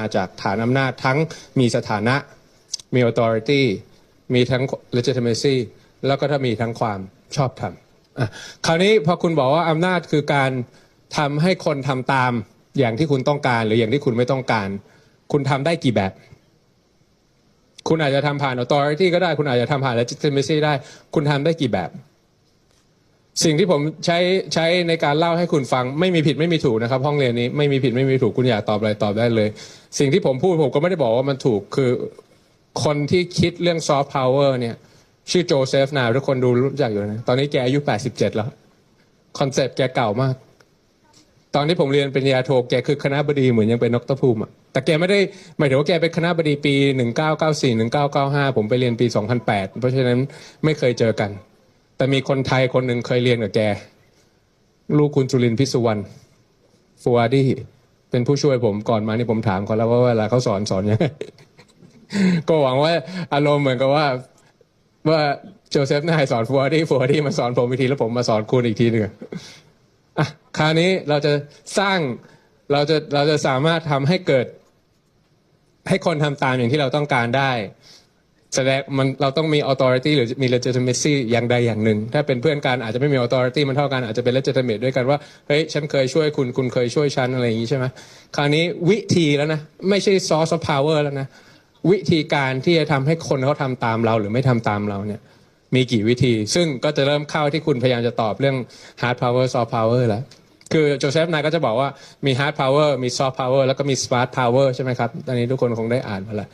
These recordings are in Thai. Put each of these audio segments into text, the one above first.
มาจากฐานอำนาจทั้งมีสถานะมี authority มีทั้ง legitimacy แล้วก็ถ้ามีทั้งความชอบธรรมอะคราวนี้พอคุณบอกว่าอำนาจคือการทำให้คนทำตามอย่างที่คุณต้องการหรืออย่างที่คุณไม่ต้องการ คุณทำได้กี่แบบ คุณอาจจะทำผ่าน authority ก็ได้ คุณอาจจะทำผ่าน legitimacy ได้ คุณทำได้กี่แบบ สิ่งที่ผมใช้ใช้ในการเล่าให้คุณฟังไม่มีผิดไม่มีถูกนะครับ ห้องเรียนนี้ไม่มีผิดไม่มีถูกคุณอยากตอบอะไรตอบได้เลย สิ่งที่ผมพูดผมก็ไม่ได้บอกว่ามันถูกคือคนที่คิดเรื่องซอฟต์พาวเวอร์เนี่ย ชื่อโจเซฟนาทุกคนดูรู้จักอยู่นะ ตอนนี้แกอายุ 87 แล้ว คอนเซปต์แกเก่ามาก ตอนที่ผมเรียนเป็นยาโทแกคือคณะบดีเหมือนยังเป็นนกตะภูมิอะแต่แกไม่ได้หมายถึงว่าแกเป็นคณะบดีปี 1994 1995 ผมไปเรียนปี 2008 เพราะฉะนั้นไม่เคยเจอกัน แต่มีคนไทยคนหนึ่งเคยเรียนกับแก ลูกคุณจุลินพิสุวรรณฟัวดี้เป็นผู้ช่วยผมก่อนมานี่ผมถามเขาแล้วว่าเวลาเขาสอนสอนยังไงก็หวังว่าอารมณ์เหมือนกับว่า ว่าโจเซฟนายสอนฟัวดี้ฟัวดี้มาสอนผมอีกทีแล้วผมมาสอนคุณอีกทีหนึ่งอะคราวนี้เราจะสร้างเราจะเราจะสามารถทำให้เกิด ให้คนทำตามอย่างที่เราต้องการได้ แสดงมันเราต้องมี authority หรือมี legitimacy อย่างใดอย่างหนึ่ง ถ้าเป็นเพื่อนกันอาจจะไม่มี authority มันเท่ากันอาจจะเป็น legitimate ด้วยกันว่าเฮ้ยฉันเคยช่วยคุณคุณเคยช่วยฉันอะไรอย่างนี้ใช่ไหมคราวนี้วิธีแล้วนะ ไม่ใช่ source of power แล้วนะ วิธีการที่จะทำให้คนเขาทำตามเราหรือไม่ทำตามเราเนี่ยมีกี่วิธี ซึ่งก็จะเริ่มเข้าที่คุณพยายามจะตอบเรื่อง hard power soft power แล้วคือโจเซฟนายก็จะบอกว่ามี hard power มี soft power แล้วก็มี smart power ใช่ไหมครับ ตอนนี้ทุกคนคงได้อ่านมาแล้ว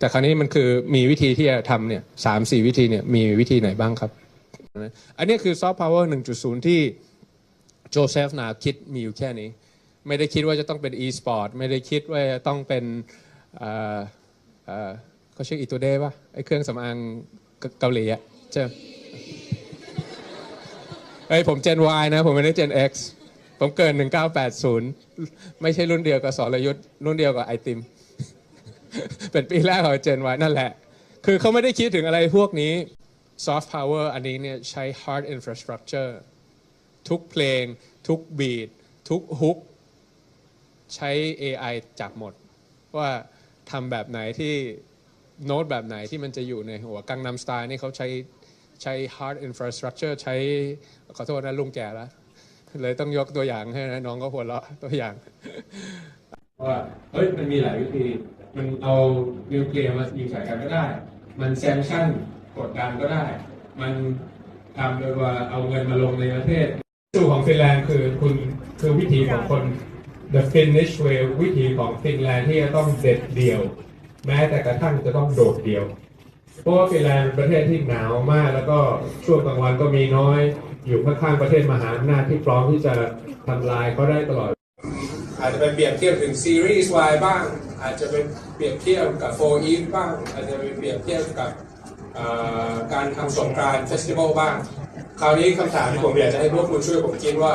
แต่คราวนี้มันคือมีวิธีที่จะทำเนี่ยสามสี่วิธีเนี่ยมีวิธีไหนบ้างครับ อันนี้คือ soft power 1.0ที่โจเซฟนาคิดมีอยู่แค่นี้ ไม่ได้คิดว่าจะต้องเป็น e-sport ไม่ได้คิดว่าจะต้องเป็นเอ่อเอ่อเขาชื่ออีตัวเดป่ะไอเครื่องสำอางเกาหลีอะใช่เอ้ยผม Gen Y นะ ผมไม่ได้ Gen X ผมเกิน 1980 ไม่ใช่รุ่นเดียวกับสรยุทธ์รุ่นเดียวกับไอติม เป็นปีแรกของ Gen Y นั่นแหละ คือเขาไม่ได้คิดถึงอะไรพวกนี้ soft power อันนี้เนี่ยใช้ hard infrastructure ทุกเพลง ทุกบีททุกฮุกใช้ AI จับหมด ว่าทำแบบไหนที่โน้ตแบบไหนที่มันจะอยู่ในหัวกังนำสไตล์นี่เขาใช้ใช้ hard infrastructure ใช้ ขอโทษนะลุงแก่แล้ว เลยต้องยกตัวอย่างให้นะน้องก็หัวเราะตัวอย่างว่าเฮ้ยมันมีหลายวิธี มันเอานิวเคลียร์มายิงใส่กันก็ได้ มันแซงชั่นกดดันก็ได้ มันทำโดยว่าเอาเงินมาลงในประเทศสูของฟินแลนด์คือคุณคือวิธีของคน the Finnish way วิธีของฟินแลนด์ที่จะต้องเด็ดเดี่ยว แม้แต่กระทั่งจะต้องโดดเดี่ยว เพราะว่าฟินแลนด์เป็นประเทศที่หนาวมาก แล้วก็ช่วงกลางวันก็มีน้อย อยู่ข้างๆประเทศมหาอำนาจที่พร้อมที่จะทำลายเขาได้ตลอด อาจจะเป็นเปรียบเทียบถึงซีรีส์ Y บ้าง อาจจะเป็นเปรียบเทียบกับโฟอีฟบ้าง อาจจะเป็นเปรียบเทียบกับการทำสงกรานต์เฟสติวัลบ้าง คราวนี้คำถามที่ผมอยากจะให้พวกคุณช่วยผมคิดว่า